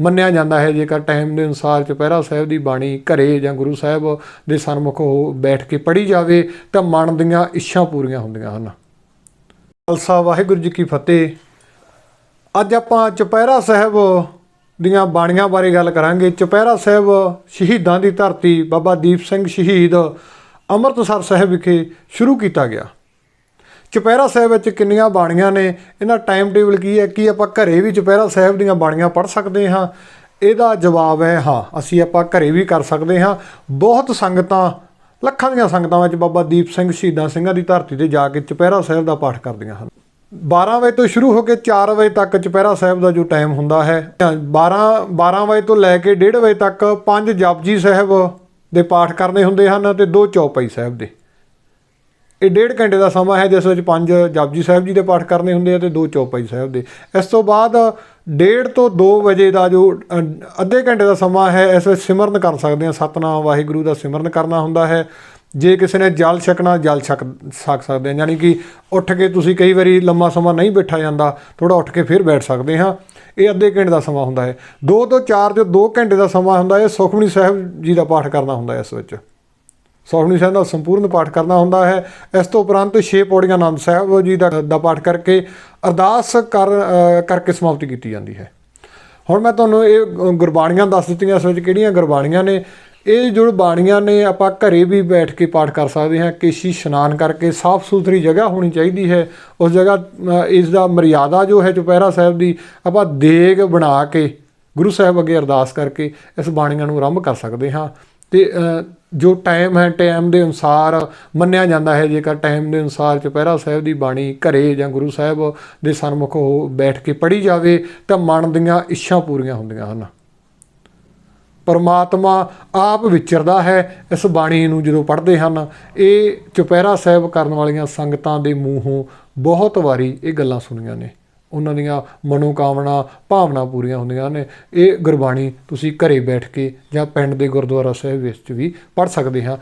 ਮੰਨਿਆ ਜਾਂਦਾ ਹੈ, ਜੇਕਰ ਟਾਈਮ ਦੇ ਅਨੁਸਾਰ ਚੁਪਹਿਰਾ ਸਾਹਿਬ ਦੀ ਬਾਣੀ ਘਰੇ ਜਾਂ ਗੁਰੂ ਸਾਹਿਬ ਦੇ ਸਨਮੁਖ ਹੋ ਬੈਠ ਕੇ ਪੜ੍ਹੀ ਜਾਵੇ, ਤਾਂ ਮਨ ਦੀਆਂ ਇੱਛਾਂ ਪੂਰੀਆਂ ਹੁੰਦੀਆਂ ਹਨ। ਖਾਲਸਾ ਵਾਹਿਗੁਰੂ ਜੀ ਕੀ ਫਤਿਹ। ਅੱਜ ਆਪਾਂ ਚੁਪਹਿਰਾ ਸਾਹਿਬ ਦੀਆਂ ਬਾਣੀਆਂ ਬਾਰੇ ਗੱਲ ਕਰਾਂਗੇ। ਚੁਪਹਿਰਾ ਸਾਹਿਬ ਸ਼ਹੀਦਾਂ ਦੀ ਧਰਤੀ ਬਾਬਾ ਦੀਪ ਸਿੰਘ ਸ਼ਹੀਦ ਅੰਮ੍ਰਿਤਸਰ ਸਾਹਿਬ ਵਿਖੇ ਸ਼ੁਰੂ ਕੀਤਾ ਗਿਆ। ਚੁਪਹਿਰਾ ਸਾਹਿਬ ਵਿੱਚ ਕਿੰਨੀਆਂ ਬਾਣੀਆਂ ਨੇ, ਇਹਨਾਂ ਟਾਈਮ ਟੇਬਲ ਕੀ ਹੈ, ਕੀ ਆਪਾਂ ਘਰੇ ਵੀ ਚੁਪਹਿਰਾ ਸਾਹਿਬ ਦੀਆਂ ਬਾਣੀਆਂ ਪੜ੍ਹ ਸਕਦੇ ਹਾਂ? ਇਹਦਾ ਜਵਾਬ ਹੈ, ਹਾਂ, ਅਸੀਂ ਆਪਾਂ ਘਰੇ ਵੀ ਕਰ ਸਕਦੇ ਹਾਂ। ਬਹੁਤ ਸੰਗਤਾਂ, ਲੱਖਾਂ ਦੀਆਂ ਸੰਗਤਾਂ ਵਿੱਚ ਬਾਬਾ ਦੀਪ ਸਿੰਘ ਸ਼ਹੀਦਾਂ ਸਿੰਘਾਂ ਦੀ ਧਰਤੀ ਤੇ ਜਾ ਕੇ ਚੁਪਹਿਰਾ ਸਾਹਿਬ ਦਾ ਪਾਠ ਕਰਦੀਆਂ ਹਨ। 12 ਵਜੇ ਤੋਂ ਸ਼ੁਰੂ ਹੋ ਕੇ 4 ਵਜੇ ਤੱਕ ਚੁਪਹਿਰਾ ਸਾਹਿਬ ਦਾ ਜੋ ਟਾਈਮ ਹੁੰਦਾ ਹੈ 12 12 ਵਜੇ ਤੋਂ ਲੈ ਕੇ 1:30 ਵਜੇ ਤੱਕ ਪੰਜ ਜਪਜੀ ਸਾਹਿਬ ਦੇ ਪਾਠ ਕਰਨੇ ਹੁੰਦੇ ਹਨ ਤੇ ਦੋ ਚੌਪਈ ਸਾਹਿਬ ਦੇ। ਇਹ ਡੇਢ ਘੰਟੇ ਦਾ ਸਮਾਂ ਹੈ ਜਿਸ ਵਿੱਚ ਪੰਜ ਜਪਜੀ ਸਾਹਿਬ ਜੀ ਦੇ ਪਾਠ ਕਰਨੇ ਹੁੰਦੇ ਆ ਤੇ ਦੋ ਚੌਪਈ ਸਾਹਿਬ ਦੇ। ਇਸ ਤੋਂ ਬਾਅਦ ਡੇਢ ਤੋਂ 2 ਵਜੇ ਦਾ ਜੋ ਅੱਧੇ ਘੰਟੇ ਦਾ ਸਮਾਂ ਹੈ, ਇਸ ਵਿੱਚ ਸਿਮਰਨ ਕਰ ਸਕਦੇ ਆ ਸਤਨਾਮ ਵਾਹਿਗੁਰੂ ਦਾ ਸਿਮਰਨ ਕਰਨਾ ਹੁੰਦਾ ਹੈ। ਜੇ ਕਿਸੇ ਨੇ ਜਲ ਛਕਣਾ, ਜਲ ਛਕ ਛਕ ਸਕਦੇ ਆ ਯਾਨੀ ਕਿ ਉੱਠ ਕੇ ਤੁਸੀਂ ਕਈ ਵਾਰੀ ਲੰਮਾ ਸਮਾਂ ਨਹੀਂ ਬੈਠਾ ਜਾਂਦਾ ਥੋੜਾ ਉੱਠ ਕੇ ਫਿਰ ਬੈਠ ਸਕਦੇ ਹਾਂ। ਇਹ ਅੱਧੇ ਘੰਟੇ ਦਾ ਸਮਾਂ ਹੁੰਦਾ ਹੈ। 2 ਤੋਂ 4 ਜੋ 2 ਘੰਟੇ ਦਾ ਸਮਾਂ ਹੁੰਦਾ ਹੈ, ਸੁਖਮਨੀ ਸਾਹਿਬ ਜੀ ਦਾ ਪਾਠ ਕਰਨਾ ਹੁੰਦਾ ਹੈ ਇਸ ਵਿੱਚ। ਸੁਖਮਨੀ ਸਾਹਿਬ ਦਾ ਸੰਪੂਰਨ ਪਾਠ ਕਰਨਾ ਹੁੰਦਾ ਹੈ। ਇਸ ਤੋਂ ਉਪਰੰਤ 6 ਪੌੜੀਆਂ ਆਨੰਦ ਸਾਹਿਬ ਜੀ ਦਾ ਦਾ ਪਾਠ ਕਰਕੇ ਅਰਦਾਸ ਕਰ ਕਰਕੇ ਸਮਾਪਤੀ ਕੀਤੀ ਜਾਂਦੀ ਹੈ। ਹੁਣ ਮੈਂ ਤੁਹਾਨੂੰ ਇਹ ਗੁਰਬਾਣੀਆਂ ਦੱਸ ਦਿੱਤੀਆਂ, ਇਸ ਵਿੱਚ ਕਿਹੜੀਆਂ ਗੁਰਬਾਣੀਆਂ ਨੇ? ਇਹ ਜੋ ਬਾਣੀਆਂ ਨੇ, ਆਪਾਂ ਘਰੇ ਵੀ ਬੈਠ ਕੇ ਪਾਠ ਕਰ ਸਕਦੇ ਹਾਂ। ਕੇਸ਼ੀ ਇਸ਼ਨਾਨ ਕਰਕੇ ਸਾਫ਼ ਸੁਥਰੀ ਜਗ੍ਹਾ ਹੋਣੀ ਚਾਹੀਦੀ ਹੈ। ਉਸ ਜਗ੍ਹਾ ਇਸ ਦਾ ਮਰਿਆਦਾ ਜੋ ਹੈ ਚੁਪਹਿਰਾ ਸਾਹਿਬ ਦੀ, ਆਪਾਂ ਦੇਗ ਬਣਾ ਕੇ, ਗੁਰੂ ਸਾਹਿਬ ਅੱਗੇ ਅਰਦਾਸ ਕਰਕੇ ਇਸ ਬਾਣੀਆਂ ਨੂੰ ਆਰੰਭ ਕਰ ਸਕਦੇ ਹਾਂ। ਤੇ ਜੋ ਟਾਈਮ ਹੈ, ਟਾਈਮ ਦੇ ਅਨੁਸਾਰ ਮੰਨਿਆ ਜਾਂਦਾ ਹੈ, ਜੇਕਰ ਟਾਈਮ ਦੇ ਅਨੁਸਾਰ ਚੁਪਹਿਰਾ ਸਾਹਿਬ ਦੀ ਬਾਣੀ ਘਰੇ ਜਾਂ ਗੁਰੂ ਸਾਹਿਬ ਦੇ ਸਨਮੁਖ ਹੋ ਬੈਠ ਕੇ ਪੜ੍ਹੀ ਜਾਵੇ, ਤਾਂ ਮਨ ਦੀਆਂ ਇੱਛਾ ਪੂਰੀਆਂ ਹੁੰਦੀਆਂ ਹਨ। ਪਰਮਾਤਮਾ ਆਪ ਵਿਚਰਦਾ ਹੈ, ਇਸ ਬਾਣੀ ਨੂੰ ਜਦੋਂ ਪੜ੍ਹਦੇ ਹਨ, ਇਹ ਚੁਪਹਿਰਾ ਸਾਹਿਬ ਕਰਨ ਵਾਲੀਆਂ ਸੰਗਤਾਂ ਦੇ ਮੂੰਹੋਂ ਬਹੁਤ ਵਾਰੀ ਇਹ ਗੱਲਾਂ ਸੁਣੀਆਂ ਨੇ। ਉਹਨਾਂ ਦੀਆਂ ਮਨੋਕਾਮਨਾ, ਭਾਵਨਾ ਪੂਰੀਆਂ ਹੁੰਦੀਆਂ ਨੇ। ਇਹ ਗੁਰਬਾਣੀ ਤੁਸੀਂ ਘਰੇ ਬੈਠ ਕੇ ਜਾਂ ਪਿੰਡ ਦੇ ਗੁਰਦੁਆਰਾ ਸਾਹਿਬ ਵਿੱਚ ਵੀ ਪੜ੍ਹ ਸਕਦੇ ਹਾਂ।